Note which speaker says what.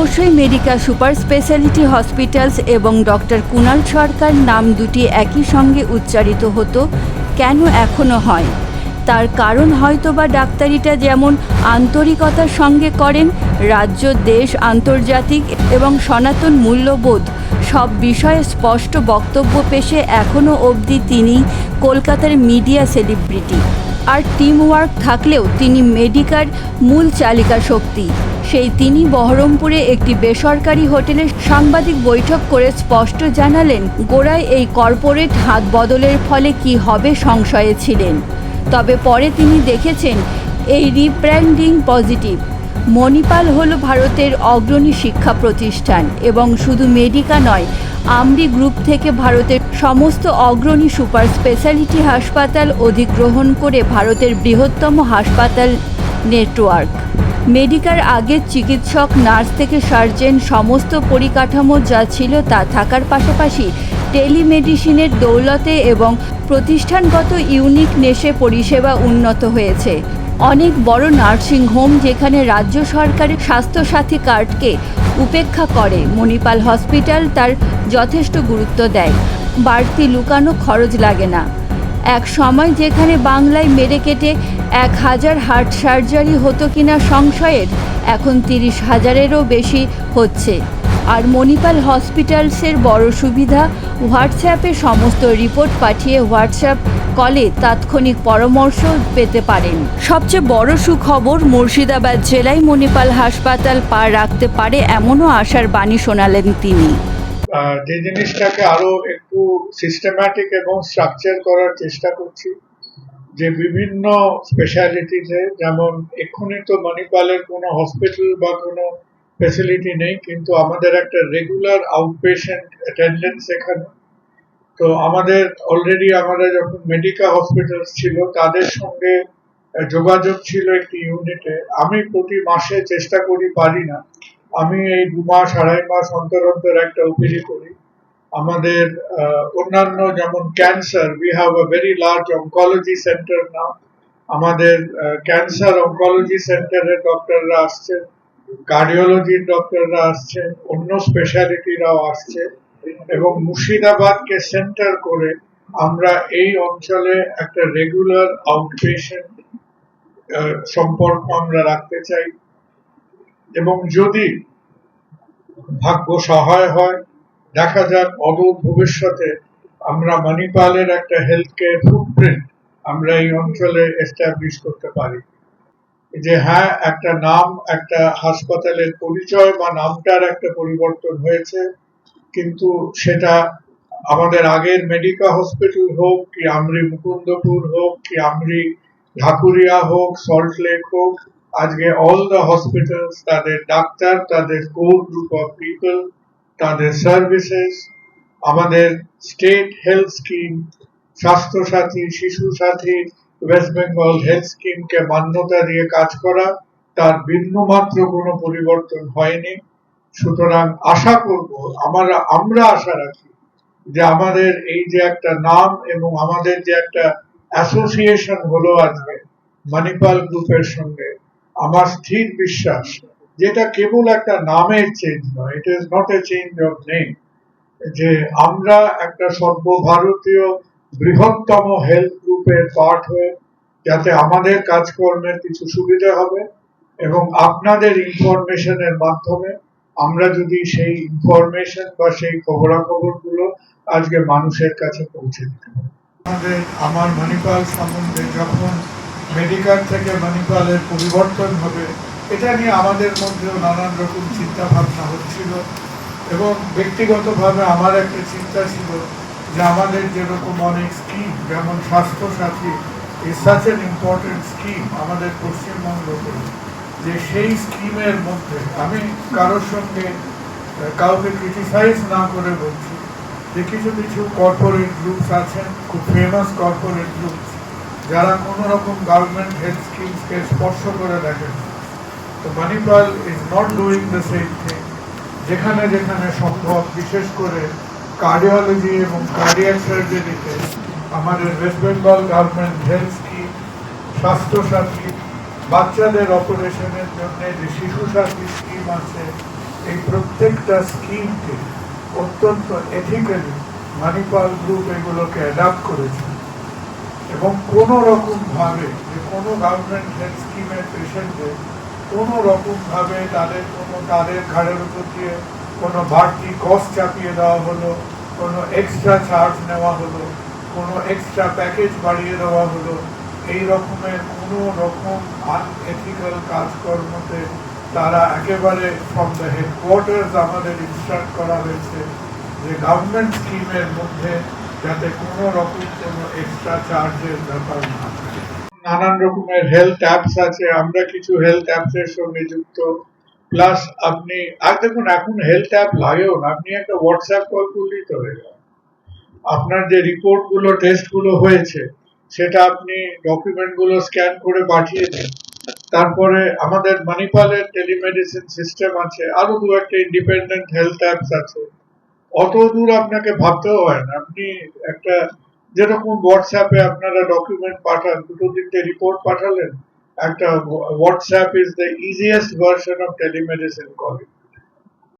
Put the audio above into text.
Speaker 1: অবশ্যই Medica super speciality hospitals এবং doctor Kunal Sarkar নাম দুটি একই সঙ্গে উচ্চারিত হতো, কেন এখনও হয়? তার কারণ হয়তোবা ডাক্তারিটা যেমন আন্তরিকতার সঙ্গে করেন, রাজ্য, দেশ, আন্তর্জাতিক এবং সনাতন মূল্যবোধ, সব বিষয়ে স্পষ্ট বক্তব্য পেশে এখনও অবধি তিনি কলকাতার মিডিয়া সেলিব্রিটি। আর টিম ওয়ার্ক থাকলেও তিনি মেডিকার মূল চালিকা শক্তি। সেই তিনি বহরমপুরে একটি বেসরকারি হোটেলে সাংবাদিক বৈঠক করে স্পষ্ট জানালেন, গোড়ায় এই কর্পোরেট হাত বদলের ফলে কি হবে সংশয়ে ছিলেন। তবে পরে তিনি দেখেছেন, এই রিব্র্যান্ডিং পজিটিভ। মণিপাল হল ভারতের অগ্রণী শিক্ষা প্রতিষ্ঠান এবং শুধু মেডিকা নয় আমরি গ্রুপ থেকে ভারতের সমস্ত অগ্রণী সুপার স্পেশালিটি হাসপাতাল অধিগ্রহণ করে ভারতের বৃহত্তম হাসপাতাল নেটওয়ার্ক। মেডিকার আগের চিকিৎসক, নার্স থেকে সার্জেন, সমস্ত পরিকাঠামো যা ছিল তা থাকার পাশাপাশি টেলিমেডিসিনের দৌলতে এবং প্রতিষ্ঠানগত ইউনিকনেসে পরিষেবা উন্নত হয়েছে। অনেক বড় নার্সিং হোম যেখানে রাজ্য সরকারের স্বাস্থ্যসাথী কার্ডকে উপেক্ষা করে মণিপাল হসপিটাল তার যথেষ্ট গুরুত্ব দেয়। বাড়তি লুকানো খরচ লাগে না। এক সময় যেখানে বাংলায় মেরে কেটে এক হাজার হার্ট সার্জারি হতো কিনা সংশয়ের, এখন তিরিশ হাজারেরও বেশি হচ্ছে। আর মণিপাল হসপিটালসের বড় সুবিধা, হোয়াটসঅ্যাপে সমস্ত রিপোর্ট পাঠিয়ে হোয়াটসঅ্যাপ কলে তাৎক্ষণিক পরামর্শ পেতে পারেন। সবচেয়ে বড় সুখবর মুর্শিদাবাদ জেলায় মণিপাল হাসপাতাল পা রাখতে পারে এমনও আশার বাণী শোনালেন তিনি।
Speaker 2: যে জিনিসটাকে আরও একটু সিস্টেম্যাটিক এবং স্ট্রাকচার করার চেষ্টা করছি। যে বিভিন্ন স্পেশালিটিতে যেমন এক্ষুনি তো মণিপালের কোনো হসপিটাল বা কোনো ফেসিলিটি নেই, কিন্তু আমাদের একটা রেগুলার আউটপেশেন্ট অ্যাটেন্ডেন্স এখানে। তো আমাদের অলরেডি আমাদের যখন মেডিকা হসপিটাল ছিল, তাদের সঙ্গে যোগাযোগ ছিল একটি ইউনিটে আমি প্রতি মাসে চেষ্টা করি, পারি না। আমি এই দু মাস, আড়াই মাস অন্তর অন্তর একটা ওপিডি করি। আমাদের অন্যান্য যেমন cancer we have a very large oncology centre now আমাদের ক্যান্সার অঙ্কোলজি সেন্টারের ডক্টররা আসছেন কার্ডিওলজির ডক্টররা আসছেন, অন্য স্পেশালিটিরাও আসছে এবং মুর্শিদাবাদকে সেন্টার করে আমরা এই অঞ্চলে একটা রেগুলার আউটপেশেন্ট সম্পর্ক আমরা রাখতে চাই এবং যদি ভাগ্য সহায় হয় দেখা যাক অদূর ভবিষ্যতে আমরা মণিপালের একটা হেলথ কেয়ার ফুটপ্রিন্ট আমরা এই অঞ্চলে এস্টাবলিশ করতে পারি। যে হ্যাঁ একটা নাম, একটা হাসপাতালের পরিচয় বা নামটার একটা পরিবর্তন হয়েছে, কিন্তু সেটা আমাদের আগের মেডিকা হসপিটাল হোক, কি আমরি মুকুন্দপুর হোক, কি আমরি ঢাকুরিয়া হোক সল্ট লেক হোক, আজকে অল দ্য হসপিটালস তাদের ডাক্তার, তাদের কোর গ্রুপ অফ পিপল তাদের সার্ভিসেস আমাদের state health scheme Swasthya Sathi শিশু সাথী ওয়েস্ট বেঙ্গল হেলথ স্কিমকে মান্যতা দিয়ে কাজ করা, তার বিন্দুমাত্র কোনো পরিবর্তন হয়নি। সুতরাং আশা করব, আমরা আমরা আশা রাখি যে আমাদের এই যে একটা নাম এবং আমাদের যে একটা অ্যাসোসিয়েশন হলো আজকে মণিপাল গ্রুপের সঙ্গে, আমার স্থির বিশ্বাস যেটা কেবল একটা নামের চেঞ্জ নয় it is not a change of name যে আমরা একটা সর্বভারতীয় বৃহত্তম হেলথ গ্রুপের পার্ট হয়ে যাতে আমাদের কাজকর্মের কিছু সুবিধা হবে এবং আপনাদের ইনফরমেশনের মাধ্যমে আমরা যদি সেই ইনফরমেশন বা সেই খবরাখবরগুলো আজকে মানুষের কাছে পৌঁছে দিতে পারি। আমাদের, আমার মণিপাল সম্বন্ধে যখন মেডিকেল থেকে মণিপালের পরিবর্তন হবে এটা নিয়ে আমাদের মধ্যেও নানান রকম চিন্তাভাবনা হচ্ছিল এবং ব্যক্তিগতভাবে আমার একটা চিন্তা ছিল যে আমাদের যেরকম অনেক স্কিম যেমন Swasthya Sathi is such an important scheme আমাদের পশ্চিমবঙ্গকে যে সেই স্কিমের মধ্যে আমি কারোর সঙ্গে কাউকে ক্রিটিসাইজ না করে বলছি যে কিছু কিছু কর্পোরেট গ্রুপস আছেন, খুব ফেমাস কর্পোরেট গ্রুপস যারা কোনো রকম গভর্নমেন্ট হেলথ স্কিমসকে স্পর্শ করে দেখেন। তো Manipal is not doing the same thing যেখানে যেখানে সম্ভব বিশেষ করে কার্ডিওলজি এবং কার্ডিয়াক সার্জারিতে আমাদের West Bengal government health scheme Swasthya Sathi, বাচ্চাদের অপারেশনের জন্য যে শিশু সাথী স্কিম আছে, এই প্রত্যেকটা স্কিমকে অত্যন্ত এথিক্যালি মানিপাল গ্রুপ এগুলোকে অ্যাডাপ্ট করেছে। এবং কোনো রকম ভাবে যে কোনো গভর্নমেন্ট হেলথ স্কিমের পেশেন্টদের কোনো রকম ভাবে তাদের কোনো তাদের ঘাড়ের উপর দিয়ে কোনো বাড়তি কস্ট চাপিয়ে দেওয়া হলো, কোনো এক্সট্রা চার্জ নেওয়া হলো, কোনো এক্সট্রা প্যাকেজ বাড়িয়ে দেওয়া হলো। এই রকমের কোনো রকম আনএথিক্যাল কাজকর্মতে তারা একেবারে ফ্রম দ্য হেডকোয়ার্টার্স আমাদের ইনস্ট্রাক্ট করা হয়েছে যে গভর্নমেন্ট স্কিমের মধ্যে যাতে কোনো রকম কোনো এক্সট্রা চার্জের ব্যাপার না থাকে। নানান রকমের হেলথ অ্যাপস আছে, আমরা কিছু হেলথ অ্যাপস এর সঙ্গে যুক্ত। প্লাস আপনি, আর দেখুন, এখন হেলথ অ্যাপ লাগেও না আপনি একটা হোয়াটসঅ্যাপ কল করলেই তো হয়ে গেল আপনার যে রিপোর্টগুলো টেস্টগুলো হয়েছে, সেটা আপনি ডকুমেন্টগুলো স্ক্যান করে পাঠিয়ে দিন। তারপরে আমাদের মানিপালের টেলিমেডিসিন সিস্টেম আছে, আরও দু একটা ইন্ডিপেন্ডেন্ট হেলথ অ্যাপস আছে। অত দূর আপনাকে ভাবতেও হয় না। আপনি একটা যেরকম হোয়াটসঅ্যাপে আপনারা ডকুমেন্ট পাঠান, দুটো তিনটে রিপোর্ট পাঠালেন, একটা WhatsApp is the easiest version of telemedicine calling